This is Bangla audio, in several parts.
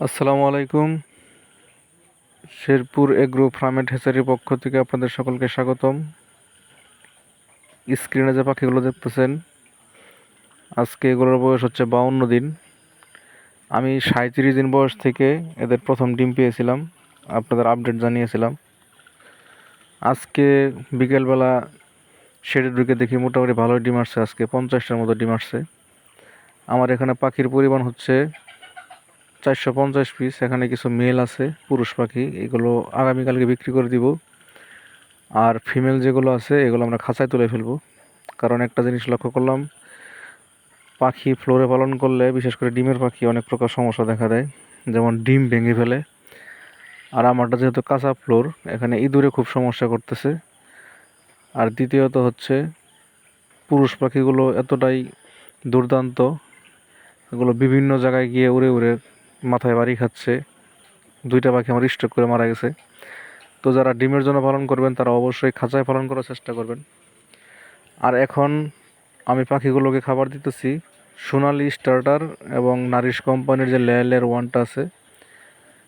আসসালামু আলাইকুম। শেরপুর এগ্রো ফার্মেট হেসারির পক্ষ থেকে আপনাদের সকলকে স্বাগতম। স্ক্রিনে যে পাখিগুলো দেখতেছেন, আজকে এগুলোর বয়স হচ্ছে বাউন্ন দিন। আমি সাঁত্রিশ দিন বয়স থেকে এদের প্রথম ডিম পেয়েছিলাম, আপনাদের আপডেট জানিয়েছিলাম। আজকে বিকেলবেলা শেডে ঢুকে দেখি মোটামুটি ভালোই ডিম আসছে, আজকে পঞ্চাশটার মতো ডিম আসছে। আমার এখানে পাখির পরিমাণ হচ্ছে চারশো পঞ্চাশ পিস এখানে কিছু মেল আছে, পুরুষ পাখি, এগুলো আগামীকালকে বিক্রি করে দিব। আর ফিমেল যেগুলো আছে, এগুলো আমরা খাঁচায় তুলে ফেলব। কারণ একটা জিনিস লক্ষ্য করলাম, পাখি ফ্লোরে পালন করলে, বিশেষ করে ডিমের পাখি, অনেক প্রকার সমস্যা দেখা দেয়। যেমন ডিম ভেঙে ফেলে। আর আমারটা যেহেতু কাঁচা ফ্লোর, এখানে ইঁদুরে খুব সমস্যা করতেছে। আর দ্বিতীয়ত হচ্ছে, পুরুষ পাখিগুলো এতটাই দুর্দান্ত, এগুলো বিভিন্ন জায়গায় গিয়ে উড়ে উড়ে মাথায় বাড়ি খাচ্ছে। দুইটা পাখি আমার স্ট্রোক করে মারা গেছে। তো যারা ডিমের জন্য পালন করবেন, তারা অবশ্যই খাঁচায় পালন করার চেষ্টা করবেন। আর এখন আমি পাখিগুলোকে খাবার দিতেছি। সোনালি স্টার্টার এবং নারিশ কোম্পানির যে লেয়ালের ওয়ানটা আছে,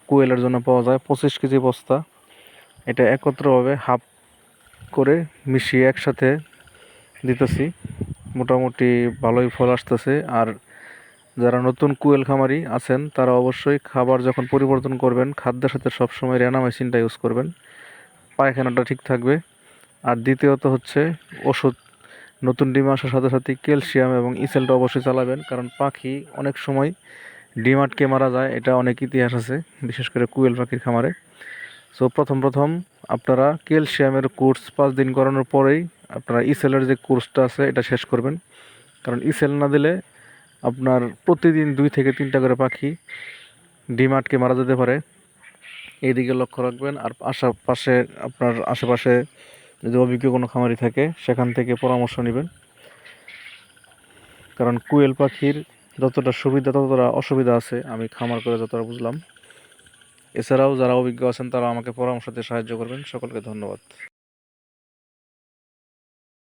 কুয়েলের জন্য পাওয়া যায় পঁচিশ কেজি বস্তা। এটা একত্রভাবে হাফ করে মিশিয়ে একসাথে দিতেছি। মোটামুটি ভালোই ফল আসতেছে। আর যারা নতুন কুয়েল খামারি আছেন, তারা অবশ্যই খাবার যখন পরিবর্তন করবেন, খাদ্যের সাথে সবসময় রেনামাইসিনটা ইউজ করবেন। পায়খানাটা ঠিক থাকবে। আর দ্বিতীয়ত হচ্ছে ওষুধ। নতুন ডিম আসার সাথে সাথে ক্যালসিয়াম এবং ইসেলটা অবশ্যই চালাবেন, কারণ পাখি অনেক সময় ডিম আটকে মারা যায়, এটা অনেক ইতিহাস আছে, বিশেষ করে কুয়েল পাখির খামারে। সো প্রথম প্রথম আপনারা ক্যালসিয়ামের কোর্স পাঁচ দিন করানোর পরেই আপনারা ইসেলের যে কোর্সটা আছে, এটা শেষ করবেন। কারণ ইসেল না দিলে আপনার প্রতিদিন দুই থেকে তিনটা করে পাখি ডিম আটকে মারা যেতে পারে। এইদিকে লক্ষ্য রাখবেন, আর আশেপাশে আপনার আশেপাশে যদি অভিজ্ঞ কোনো খামারি থাকে, সেখান থেকে পরামর্শ নেবেন। কারণ কুয়েল পাখির যতটা সুবিধা, ততটা অসুবিধা আছে, আমি খামার করে যতটা বুঝলাম। এছাড়াও যারা অভিজ্ঞ আছেন, তারা আমাকে পরামর্শ দিয়ে সাহায্য করবেন। সকলকে ধন্যবাদ।